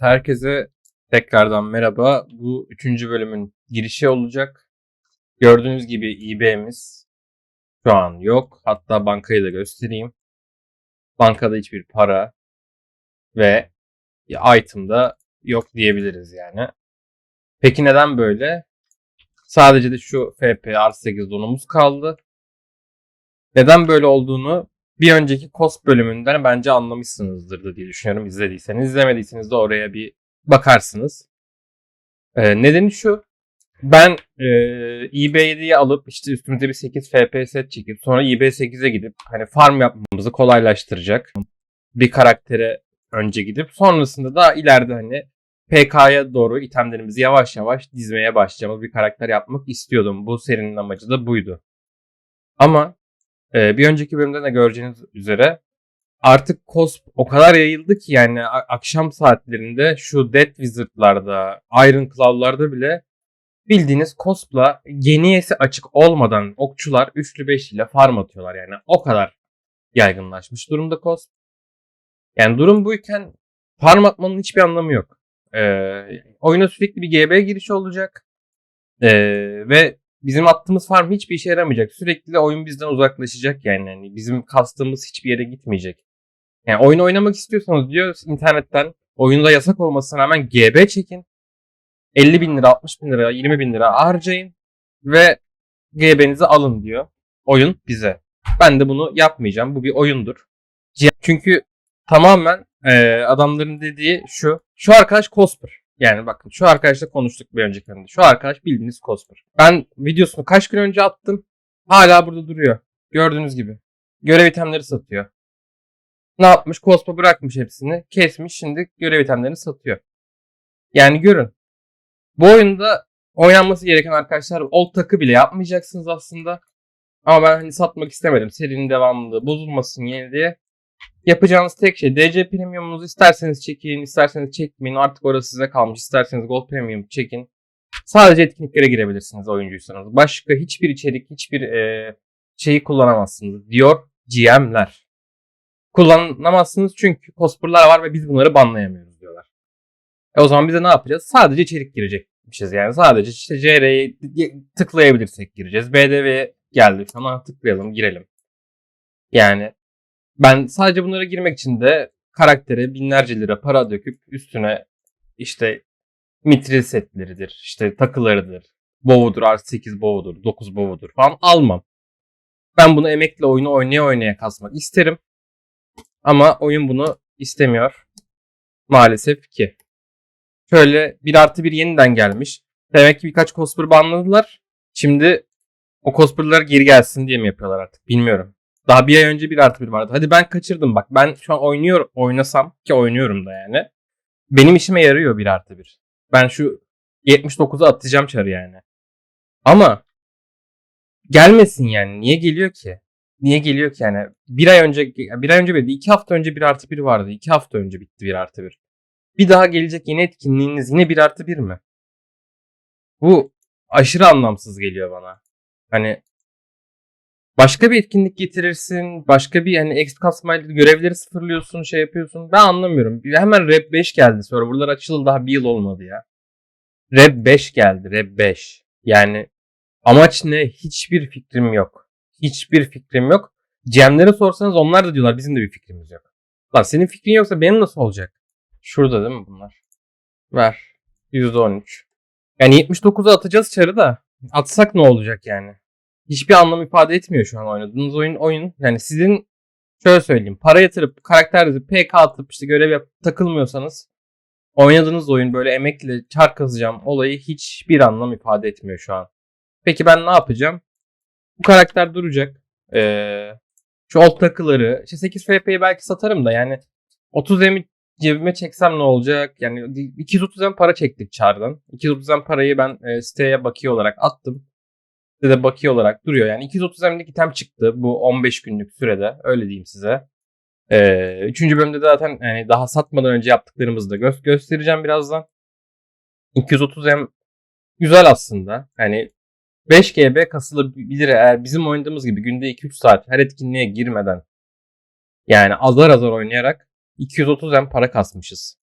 herkese tekrardan merhaba. Bu üçüncü bölümün girişi olacak. Gördüğünüz gibi IB'miz şu an yok. Hatta bankayı da göstereyim. Bankada hiçbir para ve item da yok diyebiliriz yani. Peki neden böyle? Sadece de şu FP R8 donumuz kaldı. Neden böyle olduğunu bir önceki COSP bölümünden bence anlamışsınızdır diye düşünüyorum izlediyseniz. İzlemediyseniz de oraya bir bakarsınız. Ee, nedeni şu. Ben e, eBay7'yi alıp işte üstümüze bir 8 FPS çekip sonra eBay8'e gidip hani farm yapmamızı kolaylaştıracak bir karaktere önce gidip sonrasında da ileride hani PK'ya doğru itemlerimizi yavaş yavaş dizmeye başlayacağımız bir karakter yapmak istiyordum. Bu serinin amacı da buydu. Ama e, bir önceki bölümde de göreceğiniz üzere artık cosp o kadar yayıldı ki yani akşam saatlerinde şu Dead Wizard'larda, Iron Claw'larda bile bildiğiniz cosp'la geniyesi açık olmadan okçular üçlü beşliyle farm atıyorlar yani. O kadar yaygınlaşmış durumda cosp. Yani durum buyken farm atmanın hiçbir anlamı yok. Ee, oyuna sürekli bir GB girişi olacak. Ee, ve bizim attığımız farm hiçbir işe yaramayacak. Sürekli de oyun bizden uzaklaşacak yani. yani bizim kastığımız hiçbir yere gitmeyecek. Yani oyun oynamak istiyorsanız diyor internetten oyunda yasak olmasına rağmen GB çekin. 50 bin lira, 60 bin lira, 20 bin lira harcayın ve GB'nizi alın diyor. Oyun bize. Ben de bunu yapmayacağım. Bu bir oyundur. Çünkü tamamen e, adamların dediği şu. Şu arkadaş Cosper. Yani bakın şu arkadaşla konuştuk bir önceki bölümde. Şu arkadaş bildiğiniz Cosper. Ben videosunu kaç gün önce attım. Hala burada duruyor. Gördüğünüz gibi. Görev itemleri satıyor. Ne yapmış? Cospa bırakmış hepsini. Kesmiş. Şimdi görev itemlerini satıyor. Yani görün. Bu oyunda oynanması gereken arkadaşlar old takı bile yapmayacaksınız aslında. Ama ben hani satmak istemedim. Serinin devamlılığı bozulmasın yeni diye. Yapacağınız tek şey DC Premium'unuzu isterseniz çekin, isterseniz çekmeyin. Artık orası size kalmış. İsterseniz Gold Premium çekin. Sadece etkinliklere girebilirsiniz oyuncuysanız. Başka hiçbir içerik, hiçbir e, şeyi kullanamazsınız diyor GM'ler. Kullanamazsınız çünkü cosplay'lar var ve biz bunları banlayamıyoruz diyorlar. E o zaman bize ne yapacağız? Sadece içerik girecekmişiz yani. Sadece işte CR'ye tıklayabilirsek gireceğiz. BDV geldi. Sana tıklayalım, girelim. Yani ben sadece bunlara girmek için de karaktere binlerce lira para döküp üstüne işte mitril setleridir, işte takılarıdır, bow'udur, artı 8 bow'udur, 9 bow'udur falan almam. Ben bunu emekle oyunu oynaya oynaya kasmak isterim. Ama oyun bunu istemiyor. Maalesef ki. Şöyle 1 artı 1 yeniden gelmiş. Demek ki birkaç cosper banladılar. Şimdi o cosper'lar geri gelsin diye mi yapıyorlar artık bilmiyorum. Daha bir ay önce 1 artı 1 vardı. Hadi ben kaçırdım bak. Ben şu an oynuyor, oynasam ki oynuyorum da yani. Benim işime yarıyor 1 artı 1. Ben şu 79'u atacağım çarı yani. Ama gelmesin yani. Niye geliyor ki? Niye geliyor ki yani? Bir ay önce, bir ay önce değil, iki hafta önce 1 artı 1 vardı. iki hafta önce bitti 1 artı 1. Bir daha gelecek yeni etkinliğiniz yine 1 artı 1 mi? Bu aşırı anlamsız geliyor bana. Hani başka bir etkinlik getirirsin. Başka bir hani exp kasmayla görevleri sıfırlıyorsun, şey yapıyorsun. Ben anlamıyorum. Hemen Rap 5 geldi. Serverlar açıldı daha bir yıl olmadı ya. Rap 5 geldi. Rap 5. Yani amaç ne? Hiçbir fikrim yok. Hiçbir fikrim yok. GM'lere sorsanız onlar da diyorlar bizim de bir fikrimiz yok. Lan senin fikrin yoksa benim nasıl olacak? Şurada değil mi bunlar? Ver. %13. Yani 79'a atacağız çarı da. Atsak ne olacak yani? Hiçbir anlam ifade etmiyor şu an oynadığınız oyun. oyun. Yani sizin şöyle söyleyeyim. Para yatırıp karakterinizi PK atıp işte görev yapıp takılmıyorsanız oynadığınız oyun böyle emekle çar kazacağım olayı hiçbir anlam ifade etmiyor şu an. Peki ben ne yapacağım? Bu karakter duracak. Ee, şu old takıları. işte 8 FP'yi belki satarım da yani 30 emi cebime çeksem ne olacak? Yani 230 em para çektik çardan. 230 em parayı ben e, siteye bakiye olarak attım. Sitede bakiye olarak duruyor. Yani 230 emlik item çıktı bu 15 günlük sürede. Öyle diyeyim size. Ee, üçüncü bölümde de zaten yani daha satmadan önce yaptıklarımızı da gö- göstereceğim birazdan. 230 em güzel aslında. Yani 5 GB kasılabilir eğer bizim oynadığımız gibi günde 2-3 saat her etkinliğe girmeden yani azar azar oynayarak 230 M para kasmışız.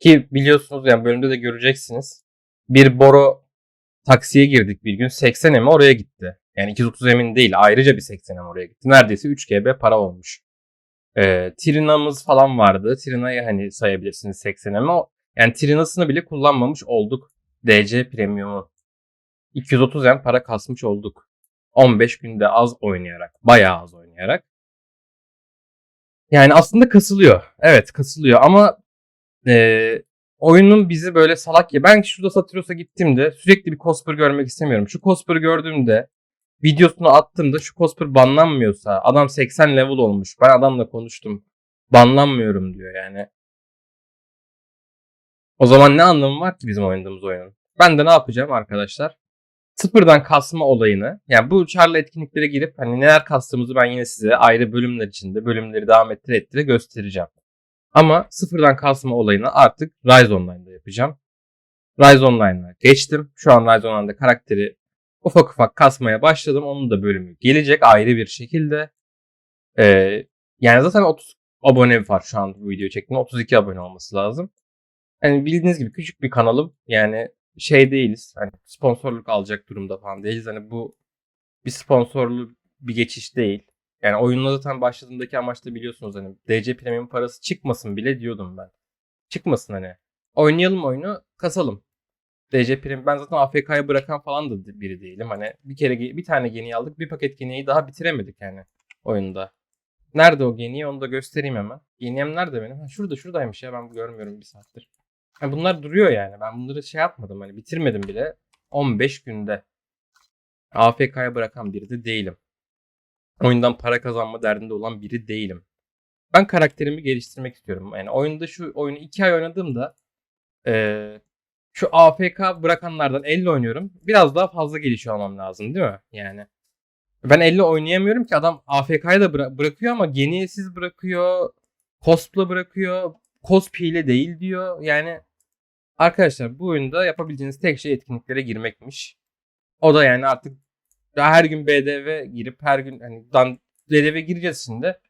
Ki biliyorsunuz yani bölümde de göreceksiniz. Bir Boro taksiye girdik bir gün. 80 emi oraya gitti. Yani 230 emin değil. Ayrıca bir 80 em oraya gitti. Neredeyse 3 GB para olmuş. Ee, Trina'mız falan vardı. Trina'yı hani sayabilirsiniz 80 emi. Yani Trina'sını bile kullanmamış olduk. DC Premium'u. 230 em para kasmış olduk. 15 günde az oynayarak. Bayağı az oynayarak. Yani aslında kasılıyor. Evet kasılıyor ama e, oyunun bizi böyle salak ya. Ben şurada Satüros'a gittiğimde sürekli bir cosper görmek istemiyorum. Şu cosper'ı gördüğümde videosunu attığımda şu cosper banlanmıyorsa adam 80 level olmuş. Ben adamla konuştum. Banlanmıyorum diyor yani. O zaman ne anlamı var ki bizim oynadığımız oyunun? Ben de ne yapacağım arkadaşlar? Sıfırdan kasma olayını yani bu çarlı etkinliklere girip hani neler kastığımızı ben yine size ayrı bölümler içinde bölümleri devam ettire ettire göstereceğim. Ama sıfırdan kasma olayını artık Rise Online'da yapacağım. Rise Online'a geçtim. Şu an Rise Online'da karakteri ufak ufak kasmaya başladım. Onun da bölümü gelecek ayrı bir şekilde. Ee, yani zaten 30 abone var şu an bu videoyu çektiğimde. 32 abone olması lazım. Hani bildiğiniz gibi küçük bir kanalım. Yani şey değiliz. Hani sponsorluk alacak durumda falan değiliz. Hani bu bir sponsorlu bir geçiş değil. Yani oyunla zaten başladığındaki amaçta biliyorsunuz hani DC Premium parası çıkmasın bile diyordum ben. Çıkmasın hani. Oynayalım oyunu, kasalım. DC Premium ben zaten AFK'ya bırakan falan da biri değilim. Hani bir kere bir tane geni aldık, bir paket geniyi daha bitiremedik yani oyunda. Nerede o geniyi onu da göstereyim hemen. Geniyem nerede benim? Ha, şurada şuradaymış ya ben görmüyorum bir saattir. Yani bunlar duruyor yani. Ben bunları şey yapmadım hani bitirmedim bile. 15 günde. AFK'ya bırakan biri de değilim. Oyundan para kazanma derdinde olan biri değilim. Ben karakterimi geliştirmek istiyorum. Yani oyunda şu oyunu 2 ay oynadığımda ee, şu AFK bırakanlardan 50 oynuyorum. Biraz daha fazla gelişiyor olmam lazım değil mi? Yani ben 50 oynayamıyorum ki adam AFK'yı da bıra- bırakıyor ama geniyesiz bırakıyor. Cospla bırakıyor. Cosp ile değil diyor. Yani arkadaşlar bu oyunda yapabileceğiniz tek şey etkinliklere girmekmiş. O da yani artık her gün BDV girip her gün hani dan BDV gireceğiz şimdi.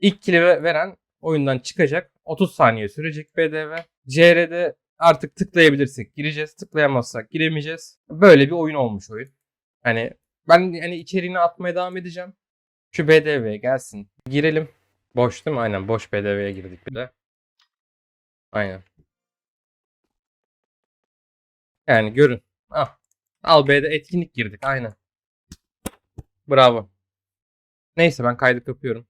İlk kili veren oyundan çıkacak. 30 saniye sürecek BDV. CR'de artık tıklayabilirsek gireceğiz. Tıklayamazsak giremeyeceğiz. Böyle bir oyun olmuş oyun. Hani ben hani içeriğini atmaya devam edeceğim. Şu BDV gelsin. Girelim. Boş değil mi? Aynen boş BDV'ye girdik bir de. Aynen. Yani görün. Ah. Al B'de etkinlik girdik. Aynen. Bravo. Neyse ben kaydı kapıyorum.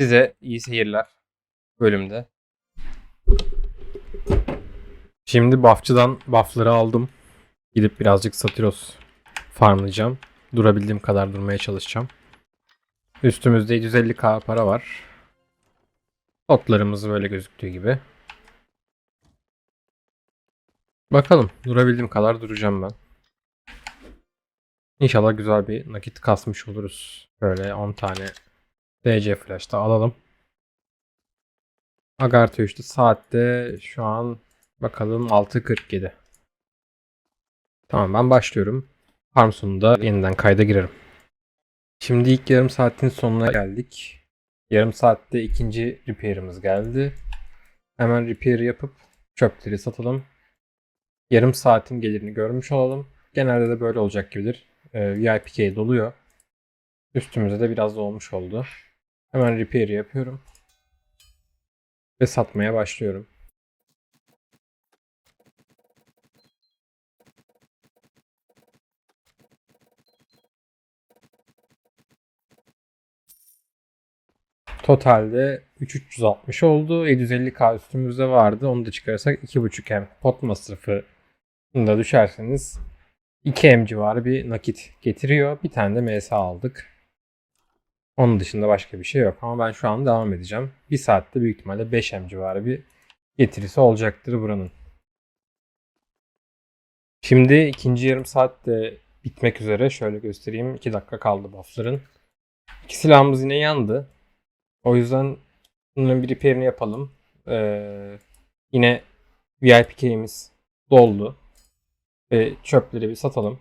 Size iyi seyirler bölümde. Şimdi buffçıdan buffları aldım. Gidip birazcık Satiros farmlayacağım. Durabildiğim kadar durmaya çalışacağım. Üstümüzde 750k para var. Otlarımız böyle gözüktüğü gibi. Bakalım durabildiğim kadar duracağım ben. İnşallah güzel bir nakit kasmış oluruz. Böyle 10 tane DC Flash'ta alalım. Agartha 3'te saatte şu an bakalım 6.47. Tamam ben başlıyorum. Farm sonunda yeniden kayda girerim. Şimdi ilk yarım saatin sonuna geldik. Yarım saatte ikinci repair'ımız geldi. Hemen repair yapıp çöpleri satalım. Yarım saatin gelirini görmüş olalım. Genelde de böyle olacak gibidir. VIPK doluyor. Üstümüzde de biraz dolmuş oldu. Hemen repair yapıyorum. Ve satmaya başlıyorum. Totalde 3360 oldu. 750k üstümüzde vardı. Onu da çıkarırsak 2.5 M pot masrafı da düşerseniz 2 M civarı bir nakit getiriyor. Bir tane de MS aldık. Onun dışında başka bir şey yok. Ama ben şu an devam edeceğim. Bir saatte büyük ihtimalle 5 M civarı bir getirisi olacaktır buranın. Şimdi ikinci yarım saat de bitmek üzere. Şöyle göstereyim. 2 dakika kaldı buffların. İki silahımız yine yandı. O yüzden bunların bir repair'ini yapalım. Ee, yine VIP key'imiz doldu. Ve çöpleri bir satalım.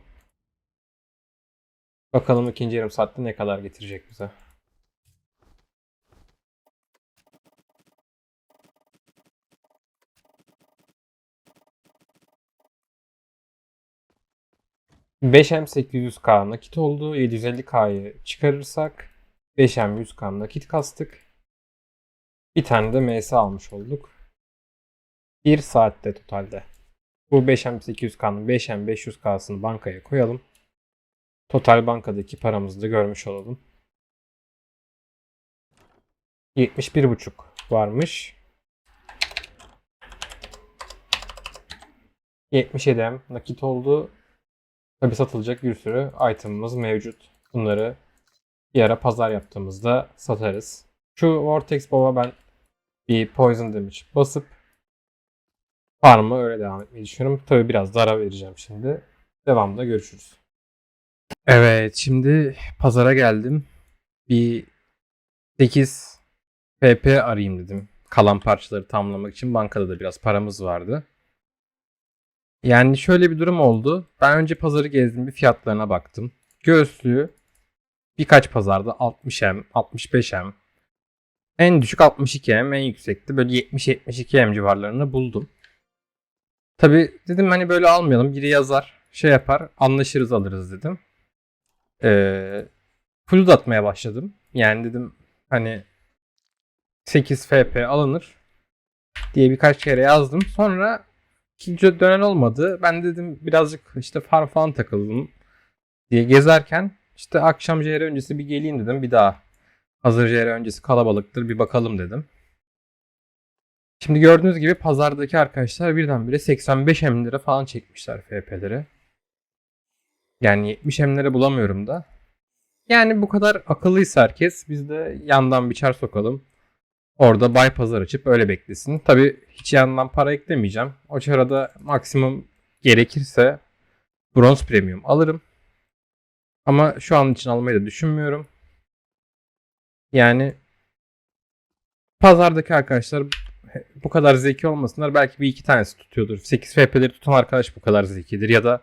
Bakalım ikinci yarım saatte ne kadar getirecek bize. m 800 k nakit oldu. 750K'yı çıkarırsak 5M 100 k nakit kastık. Bir tane de MS almış olduk. 1 saatte totalde. Bu 5M 800K'nın 5M 500K'sını bankaya koyalım. Total bankadaki paramızı da görmüş olalım. 71,5 varmış. 77M nakit oldu. Tabi satılacak bir sürü itemımız mevcut. Bunları bir ara pazar yaptığımızda satarız. Şu Vortex Bob'a ben bir Poison Damage basıp farm'a öyle devam etmeyi düşünüyorum. Tabi biraz da ara vereceğim şimdi. Devamında görüşürüz. Evet şimdi pazara geldim. Bir 8 PP arayayım dedim. Kalan parçaları tamamlamak için bankada da biraz paramız vardı. Yani şöyle bir durum oldu. Ben önce pazarı gezdim bir fiyatlarına baktım. Göğüslüğü birkaç pazarda 60M, 65M. En düşük 62M, en yüksekti böyle 70-72M civarlarında buldum. Tabi dedim hani böyle almayalım. Biri yazar, şey yapar, anlaşırız alırız dedim. Ee, full atmaya başladım. Yani dedim hani 8 FP alınır diye birkaç kere yazdım. Sonra ikinci dönen olmadı. Ben dedim birazcık işte farm falan takıldım diye gezerken işte akşam JR öncesi bir geleyim dedim. Bir daha hazır JR öncesi kalabalıktır bir bakalım dedim. Şimdi gördüğünüz gibi pazardaki arkadaşlar birdenbire 85 M lira falan çekmişler FP'leri. Yani 70 M'lere bulamıyorum da. Yani bu kadar akıllıysa herkes biz de yandan bir çar sokalım. Orada buy pazar açıp öyle beklesin. Tabi hiç yandan para eklemeyeceğim. O çarada maksimum gerekirse bronz premium alırım. Ama şu an için almayı da düşünmüyorum. Yani pazardaki arkadaşlar bu kadar zeki olmasınlar. Belki bir iki tanesi tutuyordur. 8 FP'leri tutan arkadaş bu kadar zekidir. Ya da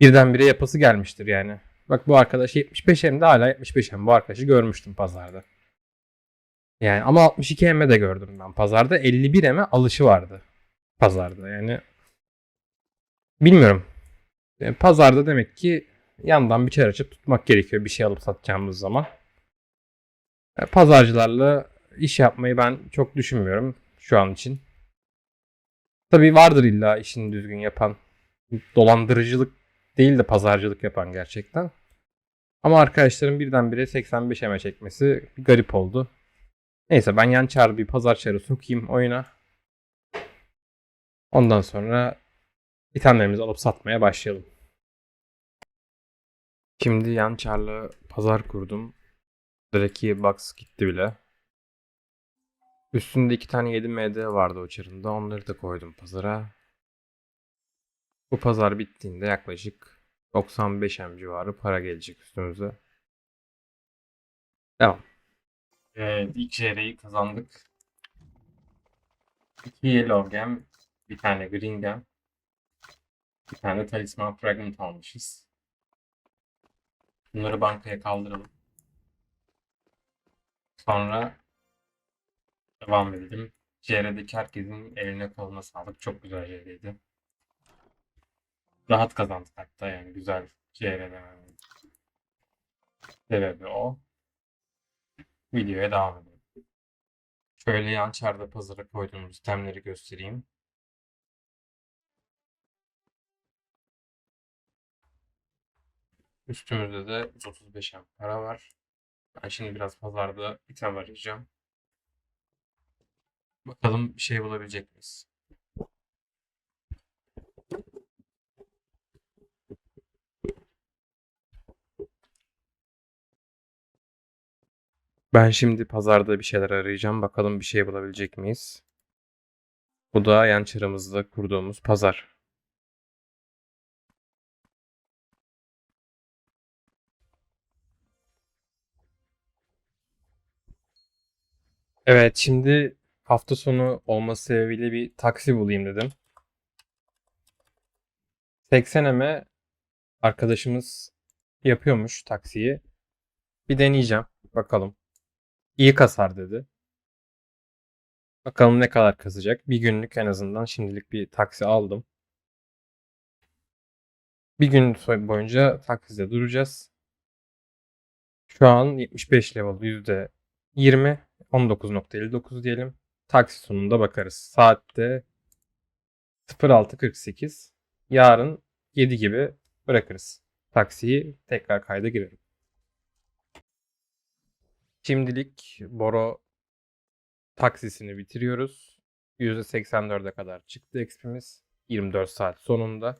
birdenbire yapası gelmiştir yani. Bak bu arkadaş 75 M'de hala 75 M. Bu arkadaşı görmüştüm pazarda. Yani ama 62 M'e de gördüm ben pazarda. 51 M'e alışı vardı pazarda. Yani bilmiyorum. Yani pazarda demek ki yandan bir çay açıp tutmak gerekiyor bir şey alıp satacağımız zaman. Yani pazarcılarla iş yapmayı ben çok düşünmüyorum şu an için. Tabii vardır illa işini düzgün yapan. Dolandırıcılık değil de pazarcılık yapan gerçekten. Ama arkadaşlarım birdenbire 85 eme çekmesi bir garip oldu. Neyse ben yan çağrı bir pazar çarı sokayım oyuna. Ondan sonra itemlerimizi alıp satmaya başlayalım. Şimdi yan çarlı pazar kurdum. Direkt box gitti bile. Üstünde iki tane 7 MD vardı o çarında. Onları da koydum pazara. Bu pazar bittiğinde yaklaşık 95 M civarı para gelecek üstümüze. Devam. Evet, ilk JR'yi kazandık. İki Yellow Gem, bir tane Green Gem, bir tane Talisman Fragment almışız. Bunları bankaya kaldıralım. Sonra devam edelim. JR'deki herkesin eline koluna sağlık. Çok güzel JR'ydi. Rahat kazandık hatta yani güzel JR'den. Sebebi o. Videoya devam edelim. Şöyle yan çarda pazara koyduğumuz itemleri göstereyim. Üstümüzde de 135 M para var. Ben şimdi biraz pazarda item arayacağım. Bakalım bir şey bulabilecek miyiz? Ben şimdi pazarda bir şeyler arayacağım. Bakalım bir şey bulabilecek miyiz? Bu da yan çarımızda kurduğumuz pazar. Evet, şimdi hafta sonu olması sebebiyle bir taksi bulayım dedim. 80M'e arkadaşımız yapıyormuş taksiyi. Bir deneyeceğim. Bakalım. İyi kasar dedi. Bakalım ne kadar kasacak. Bir günlük en azından şimdilik bir taksi aldım. Bir gün boyunca takside duracağız. Şu an 75 level yüzde 20, 19.59 diyelim. Taksi sonunda bakarız. Saatte 06.48. Yarın 7 gibi bırakırız. Taksiyi tekrar kayda girerim. Şimdilik Boro taksisini bitiriyoruz. %84'e kadar çıktı XP'miz. 24 saat sonunda.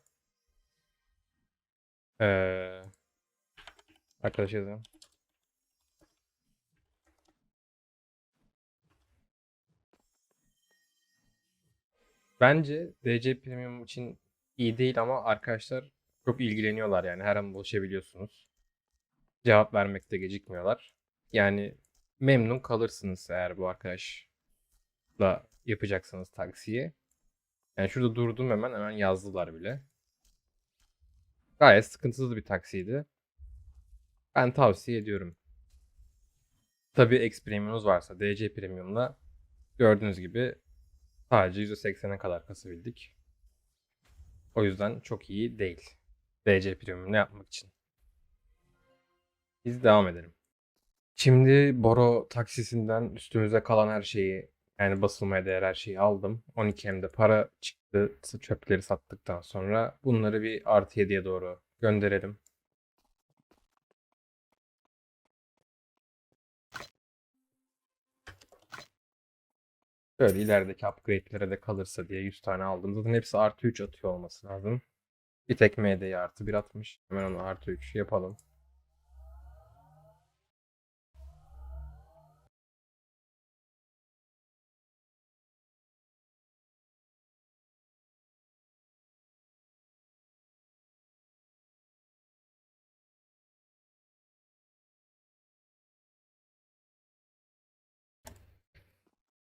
Ee, arkadaş yazalım. Bence DC Premium için iyi değil ama arkadaşlar çok ilgileniyorlar yani her an buluşabiliyorsunuz. Cevap vermekte gecikmiyorlar. Yani memnun kalırsınız eğer bu arkadaşla yapacaksanız taksiyi. Yani şurada durdum hemen hemen yazdılar bile. Gayet sıkıntısız bir taksiydi. Ben tavsiye ediyorum. Tabii X Premium'unuz varsa DC Premium'la gördüğünüz gibi sadece %80'e kadar kasabildik. O yüzden çok iyi değil. DC Premium'unu yapmak için. Biz devam edelim. Şimdi Boro taksisinden üstümüze kalan her şeyi yani basılmaya değer her şeyi aldım. 12M'de para çıktı çöpleri sattıktan sonra. Bunları bir artı 7'ye doğru gönderelim. Böyle ilerideki upgrade'lere de kalırsa diye 100 tane aldım. Zaten hepsi artı 3 atıyor olması lazım. Bir tek MD'ye artı 1 atmış. Hemen onu artı 3 yapalım.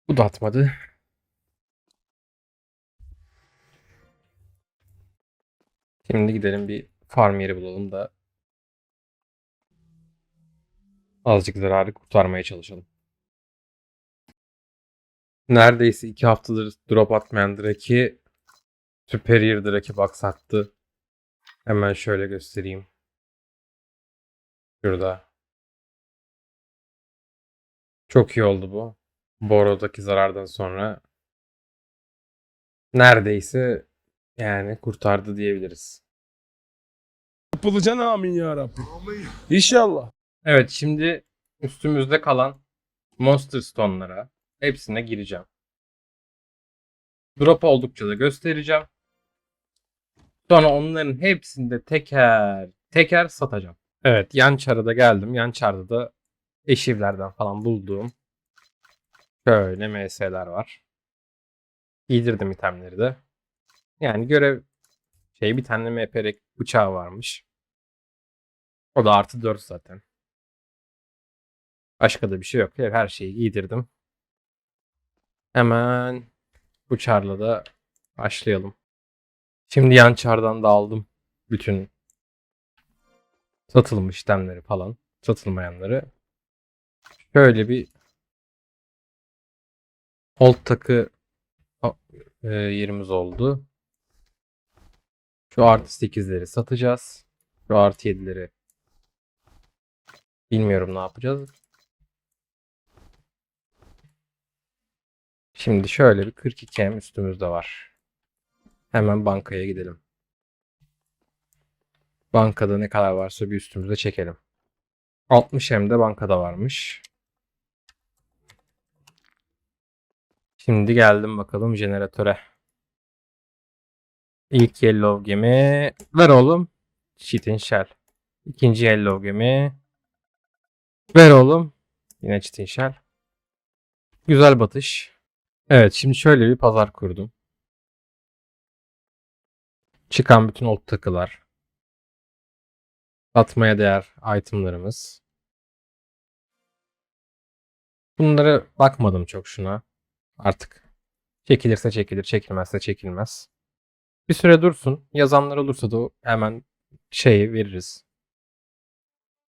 Bu da atmadı. Şimdi gidelim bir farm yeri bulalım da azıcık zararı kurtarmaya çalışalım. Neredeyse iki haftadır drop atmayan Drake'i Superior Drake'i bak sattı. Hemen şöyle göstereyim. Şurada. Çok iyi oldu bu. Boro'daki zarardan sonra neredeyse yani kurtardı diyebiliriz. Yapılacaksın amin ya Rabbi. İnşallah. Evet şimdi üstümüzde kalan Monster Stone'lara hepsine gireceğim. Drop oldukça da göstereceğim. Sonra onların hepsini de teker teker satacağım. Evet yan çara da geldim. Yan çarda da eşivlerden falan bulduğum şöyle MS'ler var. Giydirdim itemleri de. Yani görev şey bir tane MP bıçağı varmış. O da artı 4 zaten. Başka da bir şey yok. Her şeyi giydirdim. Hemen bu çarla da başlayalım. Şimdi yan çardan da aldım bütün satılmış itemleri falan. Satılmayanları. Şöyle bir Old takı e, yerimiz oldu. Şu artı 8'leri satacağız. Şu artı 7'leri bilmiyorum ne yapacağız. Şimdi şöyle bir 42M üstümüzde var. Hemen bankaya gidelim. Bankada ne kadar varsa bir üstümüze çekelim. 60M de bankada varmış. Şimdi geldim bakalım jeneratöre. İlk yellow gemi. Ver oğlum. Chitin shell. İkinci yellow gemi. Ver oğlum. Yine chitin shell. Güzel batış. Evet şimdi şöyle bir pazar kurdum. Çıkan bütün old takılar. Satmaya değer itemlarımız. Bunlara bakmadım çok şuna artık. Çekilirse çekilir, çekilmezse çekilmez. Bir süre dursun. Yazanlar olursa da hemen şeyi veririz.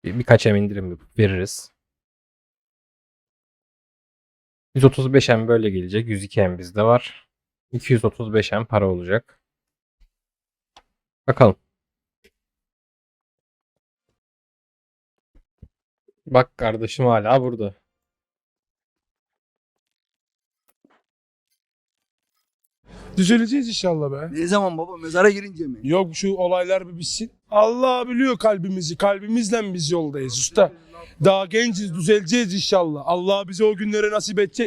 Bir, birkaç em indirim veririz. 135 em böyle gelecek. 102 em bizde var. 235 em para olacak. Bakalım. Bak kardeşim hala burada. Düzeleceğiz inşallah be. Ne zaman baba mezara girince mi? Yok şu olaylar bir bitsin. Allah biliyor kalbimizi. Kalbimizle biz yoldayız usta. Daha genciz düzeleceğiz inşallah. Allah bize o günleri nasip edecek.